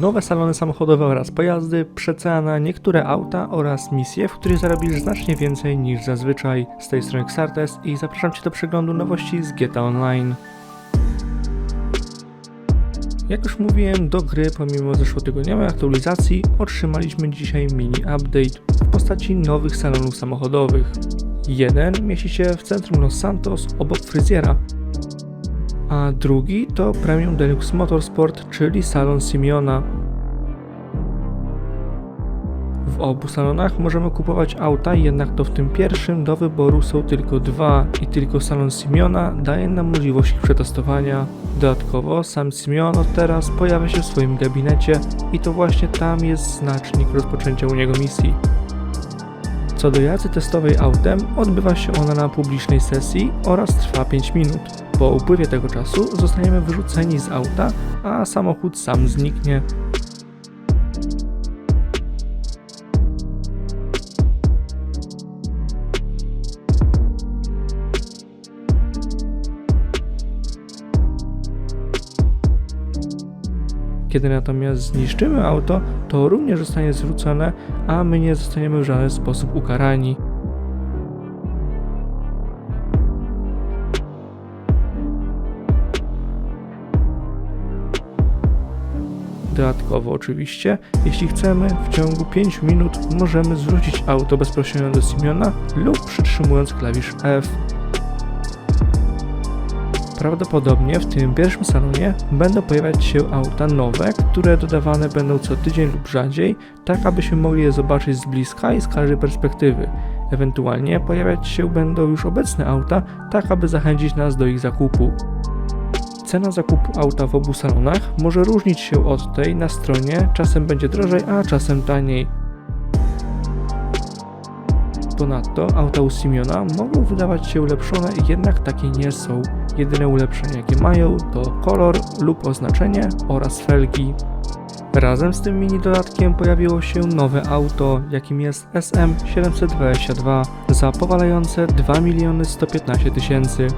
nowe salony samochodowe oraz pojazdy, przecena na niektóre auta oraz misje, w których zarobisz znacznie więcej niż zazwyczaj. Z tej strony Xartes i zapraszam Cię do przeglądu nowości z GTA Online. Jak już mówiłem, do gry pomimo zeszłotygodniowej aktualizacji otrzymaliśmy dzisiaj mini update w postaci nowych salonów samochodowych. Jeden mieści się w centrum Los Santos obok fryzjera, a drugi to Premium Deluxe Motorsport, czyli salon Simeona. W obu salonach możemy kupować auta, jednak to w tym pierwszym do wyboru są tylko dwa i tylko salon Simeona daje nam możliwość ich przetestowania. Dodatkowo sam Simeon od teraz pojawia się w swoim gabinecie i to właśnie tam jest znacznik rozpoczęcia u niego misji. Co do jazdy testowej autem, odbywa się ona na publicznej sesji oraz trwa 5 minut. Po upływie tego czasu zostaniemy wyrzuceni z auta, a samochód sam zniknie. Kiedy natomiast zniszczymy auto, to również zostanie zwrócone, a my nie zostaniemy w żaden sposób ukarani. Dodatkowo oczywiście, jeśli chcemy, w ciągu 5 minut możemy zwrócić auto bezpośrednio do Simeona lub przytrzymując klawisz F. Prawdopodobnie w tym pierwszym salonie będą pojawiać się auta nowe, które dodawane będą co tydzień lub rzadziej, tak abyśmy mogli je zobaczyć z bliska i z każdej perspektywy. Ewentualnie pojawiać się będą już obecne auta, tak aby zachęcić nas do ich zakupu. Cena zakupu auta w obu salonach może różnić się od tej na stronie, czasem będzie drożej, a czasem taniej. Ponadto auta u Simeona mogą wydawać się ulepszone, jednak takie nie są. Jedyne ulepszenia jakie mają to kolor lub oznaczenie oraz felgi. Razem z tym mini dodatkiem pojawiło się nowe auto, jakim jest SM722 za powalające 2 115 tysięcy.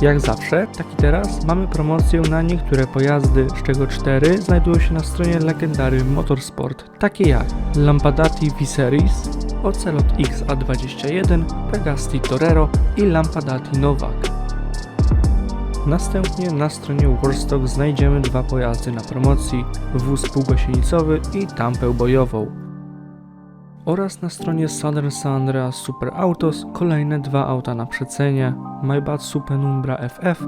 Jak zawsze, tak i teraz, mamy promocję na niektóre pojazdy, z czego 4 znajdują się na stronie Legendary Motorsport, takie jak Lampadati V-Series, Ocelot XA21, Pegasti Torero i Lampadati Novak. Następnie na stronie Warstock znajdziemy dwa pojazdy na promocji, wóz półgąsienicowy i tampę bojową. Oraz na stronie Southern San Andreas Super Autos kolejne dwa auta na przecenie, Maybach Supernumbra FF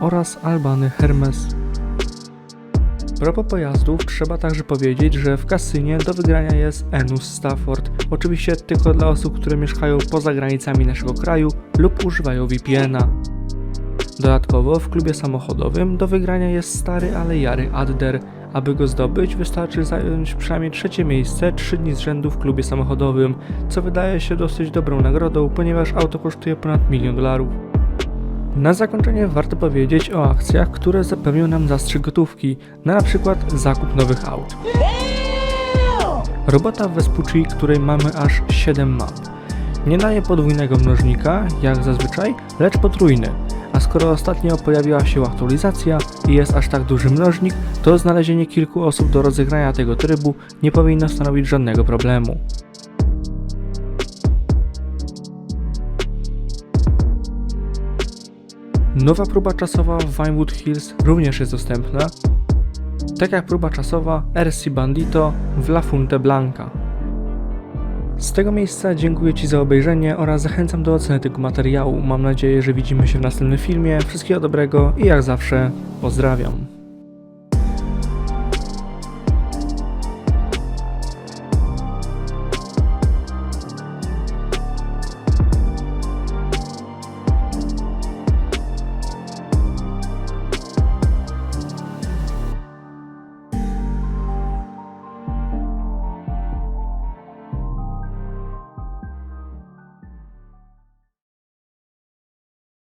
oraz Albany Hermes. Propos pojazdów, trzeba także powiedzieć, że w kasynie do wygrania jest Enus Stafford. Oczywiście tylko dla osób, które mieszkają poza granicami naszego kraju lub używają VPN-a. Dodatkowo w klubie samochodowym do wygrania jest stary, ale jary Adder. Aby go zdobyć, wystarczy zająć przynajmniej trzecie miejsce 3 dni z rzędu w klubie samochodowym, co wydaje się dosyć dobrą nagrodą, ponieważ auto kosztuje ponad milion dolarów. Na zakończenie warto powiedzieć o akcjach, które zapewnią nam zastrzyk gotówki, na, przykład zakup nowych aut. Robota Vespucci, której mamy aż 7 map. Nie daje podwójnego mnożnika, jak zazwyczaj, lecz potrójny. A skoro ostatnio pojawiła się aktualizacja i jest aż tak duży mnożnik, to znalezienie kilku osób do rozegrania tego trybu nie powinno stanowić żadnego problemu. Nowa próba czasowa w Vinewood Hills również jest dostępna, tak jak próba czasowa RC Bandito w La Funte Blanca. Z tego miejsca dziękuję Ci za obejrzenie oraz zachęcam do oceny tego materiału. Mam nadzieję, że widzimy się w następnym filmie. Wszystkiego dobrego i jak zawsze pozdrawiam.